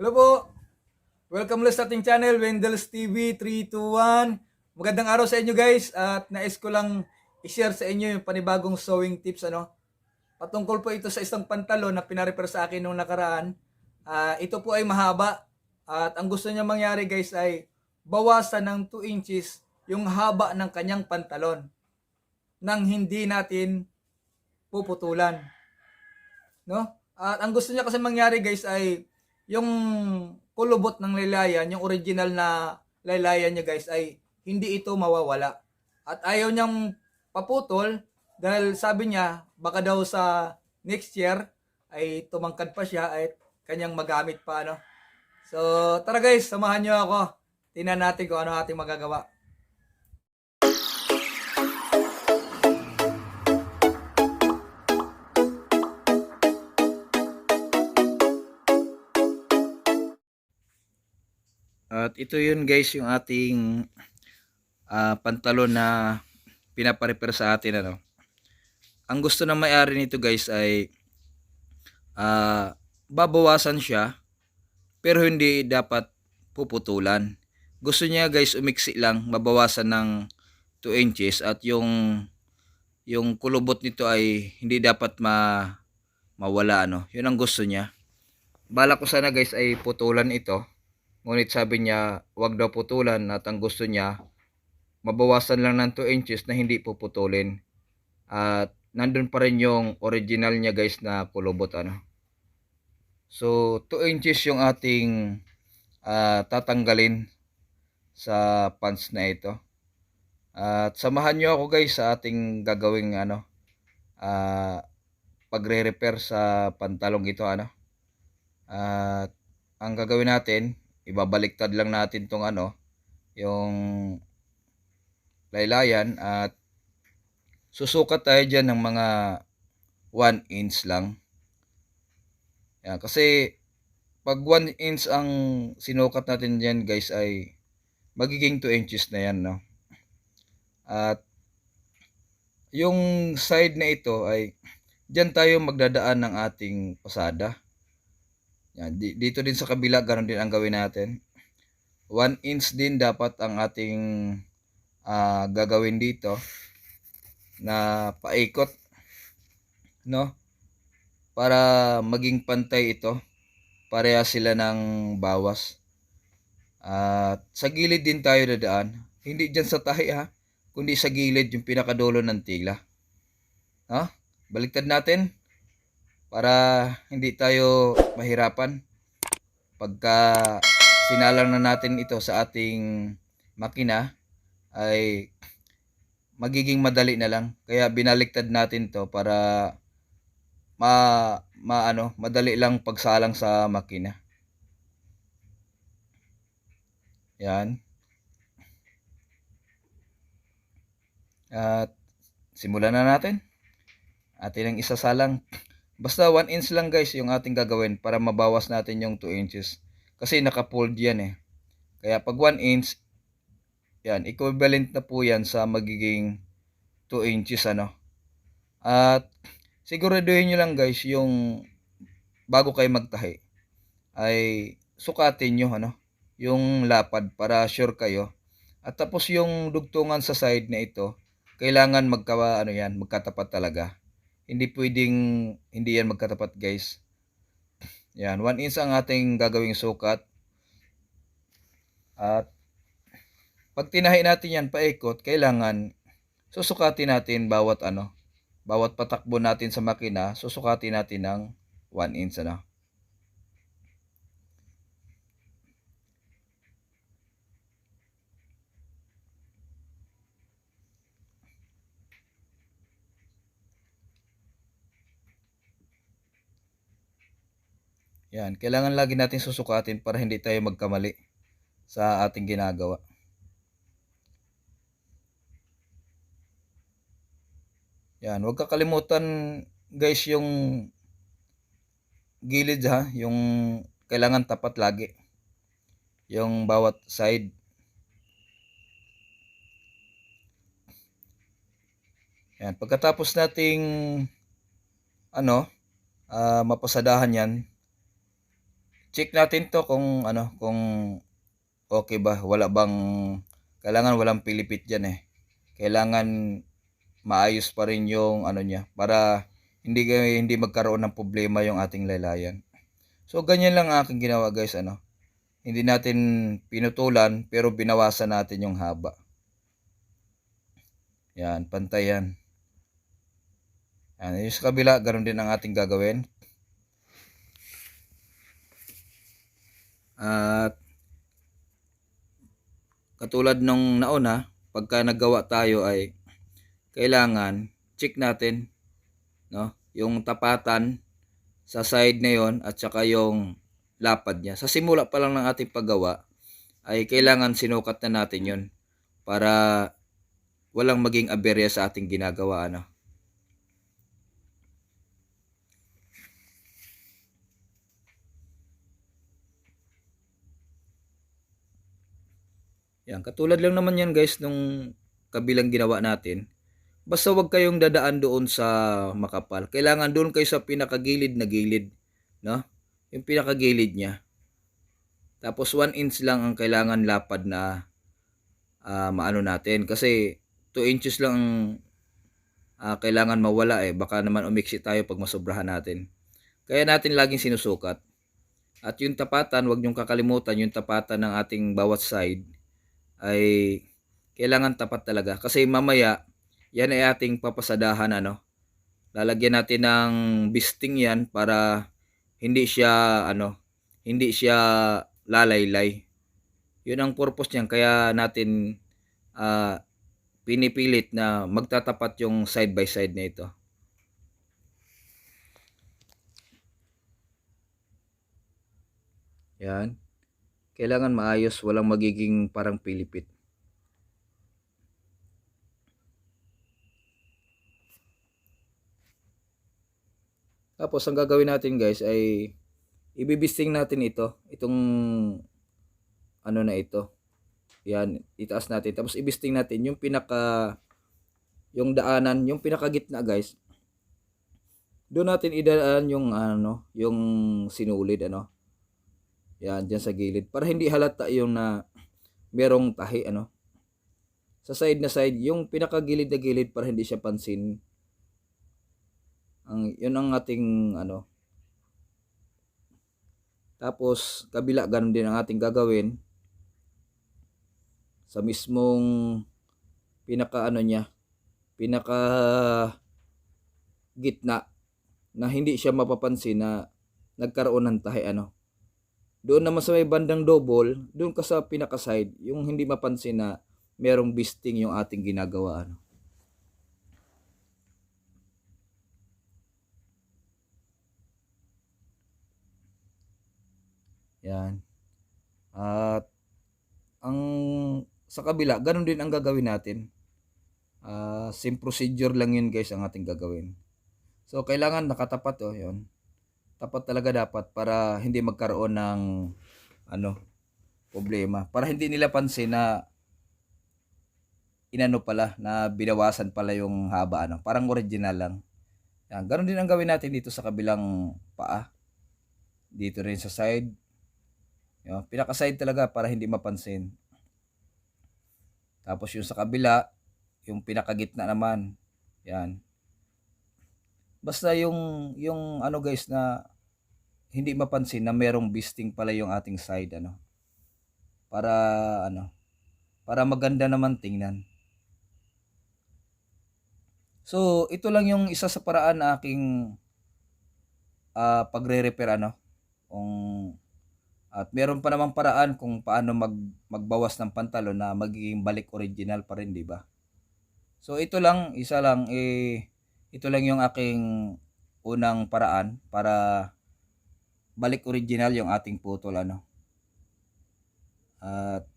Hello po. Welcome ulit sa ating channel, Wendell's TV 321. Magandang araw sa inyo guys at nais ko lang i-share sa inyo yung panibagong sewing tips ano. Patungkol po ito sa isang pantalon na pinarepair sa akin nung nakaraan. Ah, ito po ay mahaba at ang gusto niya mangyari guys ay bawasan ng 2 inches yung haba ng kanyang pantalon nang hindi natin puputulan. No? At ang gusto niya kasi mangyari guys ay yung kulubot ng laylayan, yung original na laylayan niya guys ay hindi ito mawawala. At ayaw niyang paputol dahil sabi niya baka daw sa next year ay tumangkad pa siya at kanyang magamit pa ano. So tara guys, samahan niyo ako. Tingnan natin kung ano ating magagawa. At ito yun guys yung ating ah, pantalon na pinaparepair sa atin ano. Ang gusto ng may-ari nito guys ay ah, babawasan siya pero hindi dapat puputulan. Gusto niya guys umiksi lang, mabawasan ng 2 inches at yung yung kulubot nito ay hindi dapat ma mawala ano. Yun ang gusto niya. Bala ko sana guys ay putulan ito. Ngunit sabi niya, wag daw putulan at ang gusto niya, mabawasan lang ng 2 inches na hindi puputulin. At nandun pa rin yung original niya guys na kulubot ano. So 2 inches yung ating ah, tatanggalin sa pants na ito. At samahan niyo ako guys sa ating gagawing ano ah, pagre-repair sa pantalong ito ano. At ang gagawin natin, ibabaliktad lang natin tong ano, yung laylayan at susukat tayo dyan ng mga 1 inch lang. Yan, kasi pag 1 inch ang sinukat natin dyan guys ay magiging 2 inches na yan no. At yung side na ito ay dyan tayo magdadaan ng ating pasada. Yan, di- dito din sa kabila, ganun din ang gawin natin. 1 inch din dapat ang ating ah, gagawin dito na paikot no? Para maging pantay ito. Pareha sila ng bawas. At sa gilid din tayo dadaan. Hindi dyan sa tahi ha? Kundi sa gilid yung pinakadulo ng tila. Ha? Baliktad natin para hindi tayo mahirapan pagka sinalang na natin ito sa ating makina ay magiging madali na lang. Kaya binaliktad natin to para ma, ma ano, madali lang pagsalang sa makina. Yan. At simulan na natin. Atin ang isasalang Basta 1 inch lang guys yung ating gagawin para mabawas natin yung 2 inches. Kasi naka-fold yan eh. Kaya pag 1 inch, yan, equivalent na po yan sa magiging 2 inches ano. At siguraduhin nyo lang guys yung bago kayo magtahi ay sukatin nyo ano, yung lapad para sure kayo. At tapos yung dugtungan sa side na ito, kailangan magka, ano yan, magkatapat talaga hindi pwedeng hindi yan magkatapat guys. Yan, 1 inch ang ating gagawing sukat. At pag tinahi natin yan paikot, kailangan susukatin natin bawat ano, bawat patakbo natin sa makina, susukatin natin ng 1 inch ano. Yan, kailangan lagi natin susukatin para hindi tayo magkamali sa ating ginagawa. Yan, huwag kakalimutan guys yung gilid ha, yung kailangan tapat lagi. Yung bawat side. Yan, pagkatapos nating ano, ah, mapasadahan yan, check natin to kung ano, kung okay ba, wala bang kailangan walang pilipit diyan eh. Kailangan maayos pa rin yung ano niya para hindi hindi magkaroon ng problema yung ating laylayan. So ganyan lang ang aking ginawa guys ano. Hindi natin pinutulan pero binawasan natin yung haba. Yan, pantay yan. Yan, yung sa kabila, ganun din ang ating gagawin. At katulad nung nauna, pagka naggawa tayo ay kailangan check natin no, yung tapatan sa side na yon at saka yung lapad niya. Sa simula pa lang ng ating paggawa ay kailangan sinukat na natin yon para walang maging aberya sa ating ginagawa ano. Yan, katulad lang naman yan guys nung kabilang ginawa natin. Basta wag kayong dadaan doon sa makapal. Kailangan doon kayo sa pinakagilid na gilid, no? Yung pinakagilid niya. Tapos 1 inch lang ang kailangan lapad na uh, maano natin kasi 2 inches lang ang uh, kailangan mawala eh. Baka naman umiksi tayo pag masobrahan natin. Kaya natin laging sinusukat. At yung tapatan, wag niyong kakalimutan yung tapatan ng ating bawat side ay kailangan tapat talaga. Kasi mamaya, yan ay ating papasadahan ano. Lalagyan natin ng bisting yan para hindi siya ano, hindi siya lalaylay. Yun ang purpose niyan kaya natin uh, pinipilit na magtatapat yung side by side na ito. Yan. Kailangan maayos, walang magiging parang pilipit. Tapos ang gagawin natin guys ay ibibisting natin ito, itong ano na ito. Yan, itaas natin. Tapos ibisting natin yung pinaka yung daanan, yung pinakagitna guys. Doon natin idaan yung ano, yung sinulid ano. Yan, diyan sa gilid para hindi halata yung na merong tahi ano. Sa side na side, yung pinakagilid na gilid para hindi siya pansin ang yun ang ating ano. Tapos kabila ganun din ang ating gagawin sa mismong pinaka ano niya, pinaka gitna na hindi siya mapapansin na nagkaroon ng tahi ano. Doon naman sa may bandang double, doon ka sa pinaka side, yung hindi mapansin na merong bisting yung ating ginagawa ano. Yan. At ang sa kabila, ganun din ang gagawin natin. Uh, same procedure lang yun guys ang ating gagawin. So kailangan nakatapat oh, yun. Tapat talaga dapat para hindi magkaroon ng ano problema. Para hindi nila pansin na inano pala na binawasan pala yung haba ano. Parang original lang. Yan, ganun din ang gawin natin dito sa kabilang paa. Dito rin sa side. Yung pinaka-side talaga para hindi mapansin. Tapos yung sa kabila, yung pinakagitna naman. Yan. Basta yung yung ano guys na hindi mapansin na merong bisting pala yung ating side ano. Para ano, para maganda naman tingnan. So, ito lang yung isa sa paraan na aking uh, pagre-repair ano. Kung at meron pa namang paraan kung paano mag, magbawas ng pantalon na magiging balik original pa rin, di ba? So ito lang, isa lang, eh, ito lang yung aking unang paraan para balik original yung ating putol, ano. At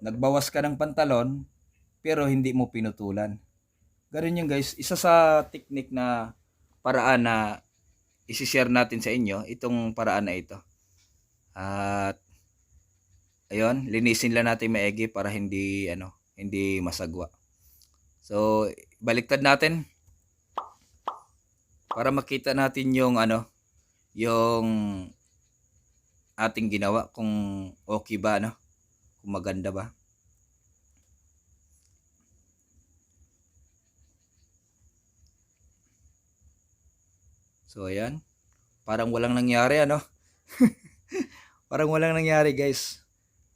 nagbawas ka ng pantalon, pero hindi mo pinutulan. Ganun yung guys, isa sa technique na paraan na isi-share natin sa inyo, itong paraan na ito. At ayun, linisin lang natin maigi para hindi ano, hindi masagwa. So, baliktad natin para makita natin yung ano, yung ating ginawa kung okay ba no? Kung maganda ba. So ayan. Parang walang nangyari ano? Parang walang nangyari guys.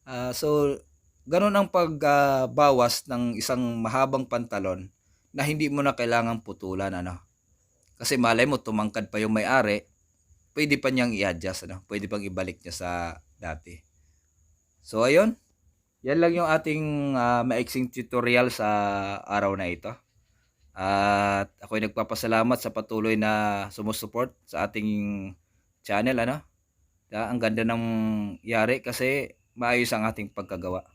Ah, so ganun ang pagbawas ng isang mahabang pantalon na hindi mo na kailangang putulan ano? Kasi malay mo tumangkad pa yung may-ari pwede pa niyang i-adjust ano? Pwede pang ibalik niya sa dati. So ayun. Yan lang yung ating ah, maiksing tutorial sa araw na ito. At ako'y nagpapasalamat sa patuloy na sumusuport sa ating channel ano? Ah, ang ganda ng yari kasi maayos ang ating pagkagawa.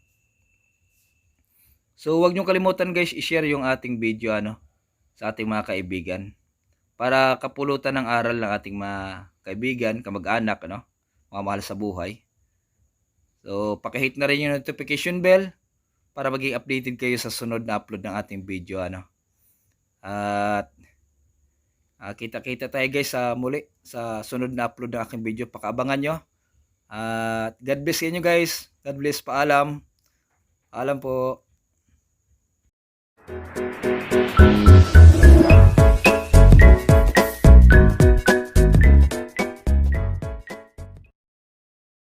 So wag niyo kalimutan guys i-share yung ating video ano sa ating mga kaibigan para kapulutan ng aral ng ating mga kaibigan, kamag-anak, ano, mga mahal sa buhay. So, pakihit na rin yung notification bell para maging updated kayo sa sunod na upload ng ating video, ano. At ah, kita-kita tayo guys sa muli sa sunod na upload ng aking video. Pakaabangan nyo. At God bless inyo guys. God bless. Paalam. Paalam po.